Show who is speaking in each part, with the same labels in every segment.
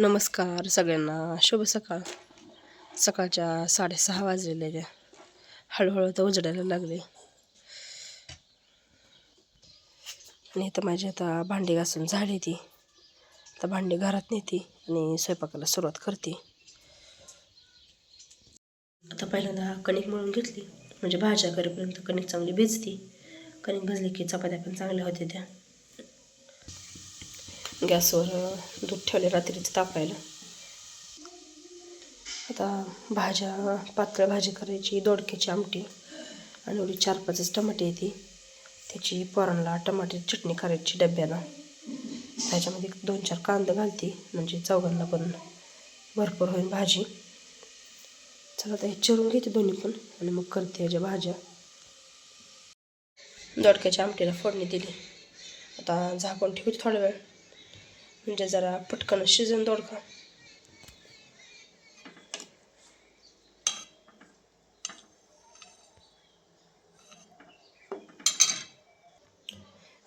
Speaker 1: नमस्कार सगळ्यांना. शुभ सकाळ. सकाळच्या साडेसहा वाजलेल्या. त्या हळूहळू तर उजडायला लागले. आणि इथं माझी आता भांडी घासून झाली ती. आता भांडी घरात नेते आणि स्वयंपाकाला सुरुवात करते. आता पहिल्यांदा कणिक मळून घेतली. म्हणजे भाज्या करेपर्यंत कणिक चांगली भिजती. कणिक भिजली की चपात्या पण चांगल्या होत्या त्या. गॅसवर दूध ठेवले रात्रीचं तापायला. आता भाज्या पातळ भाजी करायची दोडक्याची आमटी आणि एवढी चार पाचच टमाटे येते त्याची पोरांना टमाट्याची चटणी करायची डब्याला त्याच्यामध्ये दोन चार कांदा घालते म्हणजे चौघांना पण भरपूर होईल भाजी. चला आता हे चिरून घेते दोन्ही पण आणि मग करते ह्याच्या भाज्या. दोडक्याच्या आमटीला फोडणी दिली. आता झाकून ठेवते थोडा वेळ. म्हणजे जरा पटकन शिजून दोडका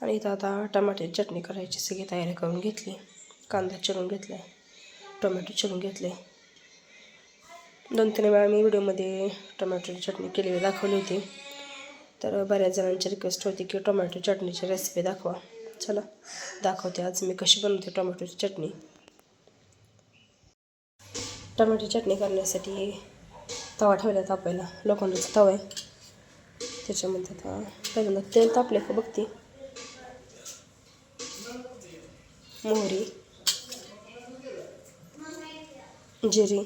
Speaker 1: आणि इथं आता टमाट्याची चटणी करायची सगळी तयारी करून घेतली. कांदा चिरून घेतला टोमॅटो चिरून घेतले. दोन तीन वेळा मी व्हिडिओमध्ये टोमॅटोची चटणी केलेली दाखवली होती. तर बऱ्याच जणांची रिक्वेस्ट होती की टोमॅटो चटणीची रेसिपी दाखवा. चला दाखवते आज मी कशी बनवते टोमॅटोची चटणी. टोमॅटो चटणी करण्यासाठी तवा ठेवला तापायला लोखंडाचा तवा आहे. त्याच्यामध्ये आता पहिल्यांदा तेल तापले का बघते. मोहरी जिरी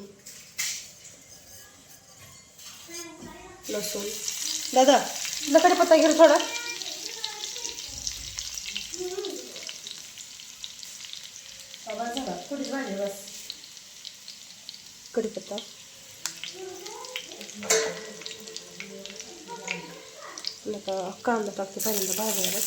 Speaker 1: लसूण. दादा तुला पत्ता घे थोडा थोडीच भाजी बस कढीपत्ता आता कांदा टाकते पहिल्यांदा भाजायला.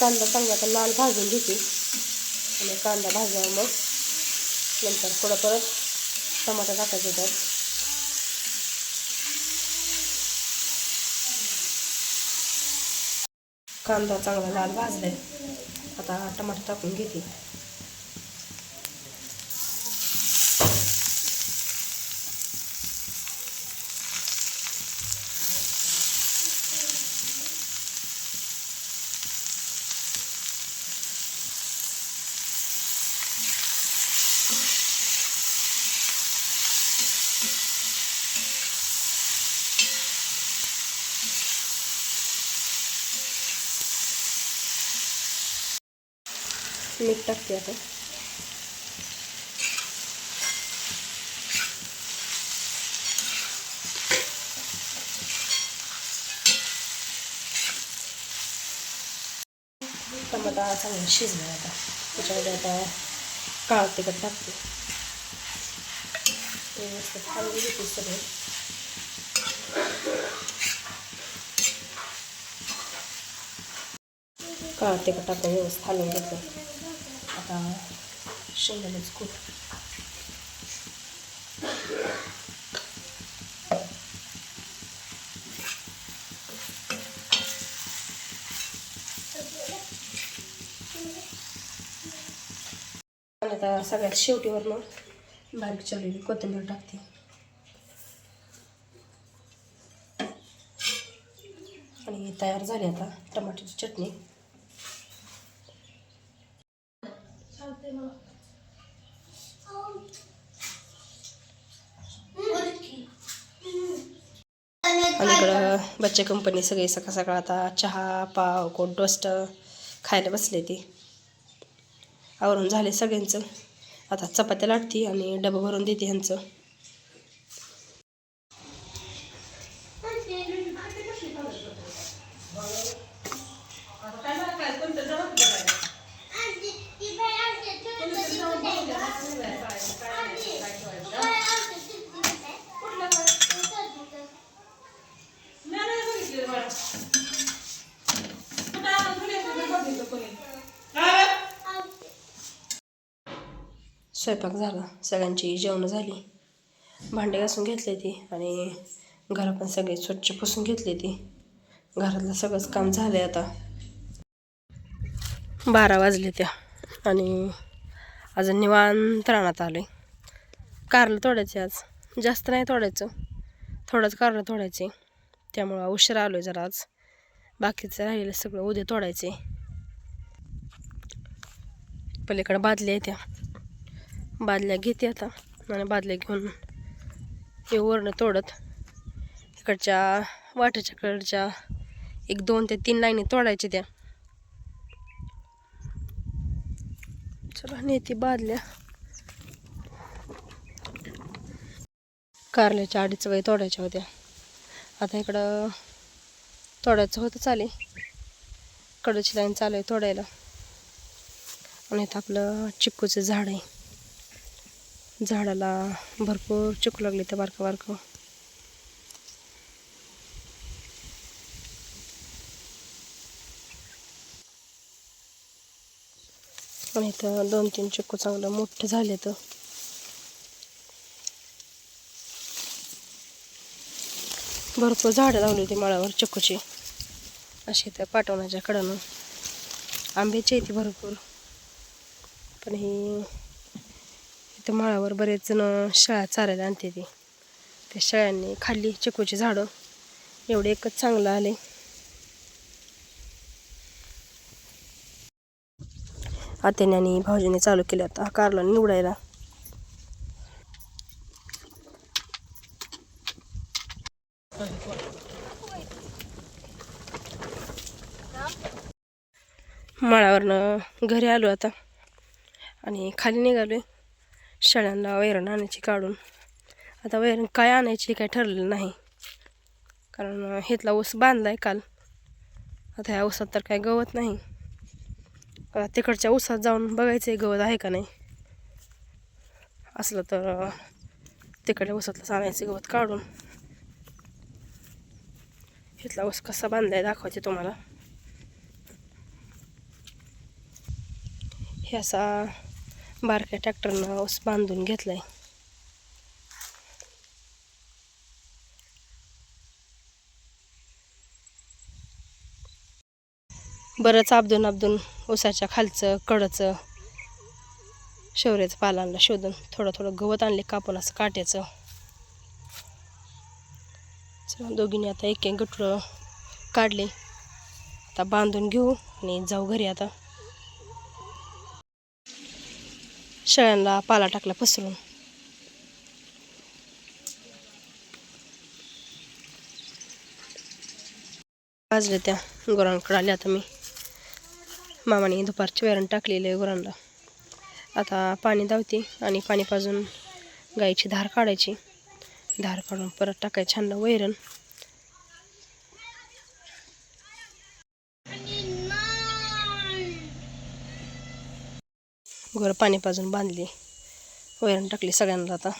Speaker 1: कांदा चांगला तर लाल भाजून घेते. आणि कांदा भाजावा मग नंतर थोडं परत टमाटा टाकायचं त्यात. कांदा चांगला लाल भाजला आहे आता टमाटर टाकून घेते. मीठ टाकते आता टमाटा चांगला शिजला आता त्याच्यामध्ये आता काळ तिखट टाकते व्यवस्थित हलवून घेते सगळं काळ तिखट टाकून व्यवस्थित हलवून घेतलं आता शेंगदाण्याचं कूट? आता सगळ्यात शेवटीवरनं बारीक चिरलेली कोथिंबीर टाकते. आणि तयार झाली आता टमाट्याची चटणी आणि इकडं बच्चे कंपनी सगळे सकाळ सकाळ आता चहा पाव कोण टोस्ट खायला बसले ते. आवरून झाले सगळ्यांचं. आता चपात्या लाटते आणि डबं भरून देते ह्यांचं. स्वयंपाक झाला. सगळ्यांची जेवणं झाली. भांडे घासून घेतले ती आणि घरं पण सगळे स्वच्छ पुसून घेतली ती. घरातलं सगळंच काम झालंय आता. बारा वाजले त्या आणि अजून निवांत रानात आले कारलं तोडायचे आज. जास्त नाही तोडायचं. थोडंच कारलं तोडायचे. त्यामुळं उशीर आलो आहे जरा आज. बाकीचं राहिलेलं सगळं उद्या तोडायचे पलीकडे बादल्या आहेत त्या बादल्या घेते आता. आणि बादल्या घेऊन हे वरणं तोडत. इकडच्या वाटेच्या कडच्या एक दोन ते तीन लाईनी तोडायच्या त्या. चला नेते बादल्या. कारल्याच्या अडीच वय तोडायच्या होत्या. आता इकडं तोडायचं होतं चाले. कडची लाईन चालू आहे तोडायला. आणि इथं आपलं चिक्कूचं झाड आहे. झाडाला भरपूर चिकू लागले ते बारकं बारकं. आणि इथं दोन तीन चिक्कू चांगलं मोठं झाले तर भरपूर झाडं लावली होती माळावर चिक्कूची अशी त्या पाठवण्याच्या कडानं. आंब्याची येते भरपूर. पण ही इथं माळावर बरेच जण शाळा चारायला आणते ती. त्या शाळांनी खाल्ली चिकूची झाडं. एवढे एकच चांगलं आले आत्याने आणि भाऊजीने चालू केले आता कारला निवडायला. घरी आलो आता. आणि खाली निघालो आहे शाळांना वैरण आणायची काढून. आता वैरण काय आणायची काय ठरलेलं नाही. कारण हेतला ऊस बांधला आहे काल. आता ह्या ऊसात तर काय गवत नाही. आता तिकडच्या ऊसात जाऊन बघायचं आहे गवत आहे का नाही. असलं तर तिकडे ऊसातलं आणायचं गवत काढून. हेतला ऊस कसा बांधलाय दाखवायचे तुम्हाला. हे असा बारक्या ट्रॅक्टरनं ओस बांधून घेतलाय. बरंच आपदून आपदून ऊसाच्या खालचं कडचं शौर्याचं पालांना शोधून. थोडं थोडं गवत आणले कापून असं काट्याचं. दोघींनी आता एक एक गटुळं काढले. आता बांधून घेऊ आणि जाऊ घरी आता. शेळ्यांना पाला टाकला पसरून. वाजले त्या गुरांकडे आले आता मी. मामाने दुपारची वैरण टाकलेली आहे गुरांना. आता पाणी धावते आणि पाणी पाजून गाईची धार काढायची. धार काढून परत टाकायची. छान वैरण. घर पाणी पाजून बांधली. वैरण टाकली सगळ्यांना आता.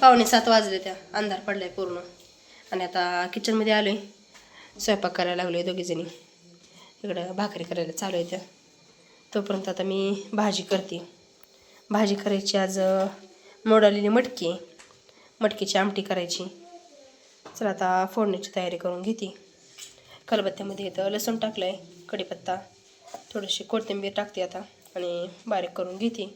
Speaker 1: पावणे सात वाजले त्या. अंधार पडलाय पूर्ण. आणि आता किचनमध्ये आलो आहे स्वयंपाक करायला लागलो आहे दोघीजणी इकडं भाकरी करायला चालू आहे त्या. तोपर्यंत आता मी भाजी करते. भाजी करायची आज मोडालेली मोड आलेली मटकी. मटकीची आमटी करायची. चला आता फोडणीची तयारी करून घेते. खलबत्त्यामध्ये इथं लसूण टाकलं आहे कढीपत्ता थोडीशी कोथिंबीर टाकते आता आणि बारीक करून घेते.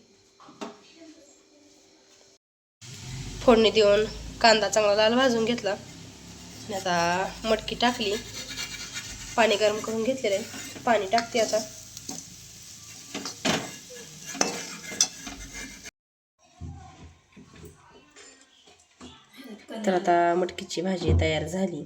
Speaker 1: फोडणी देऊन कांदा चांगला लाल भाजून घेतला. आणि आता मटकी टाकली. पाणी गरम करून घेतलेलं आहे. पाणी टाकते आता. तर आता मटकीची भाजी तयार झाली.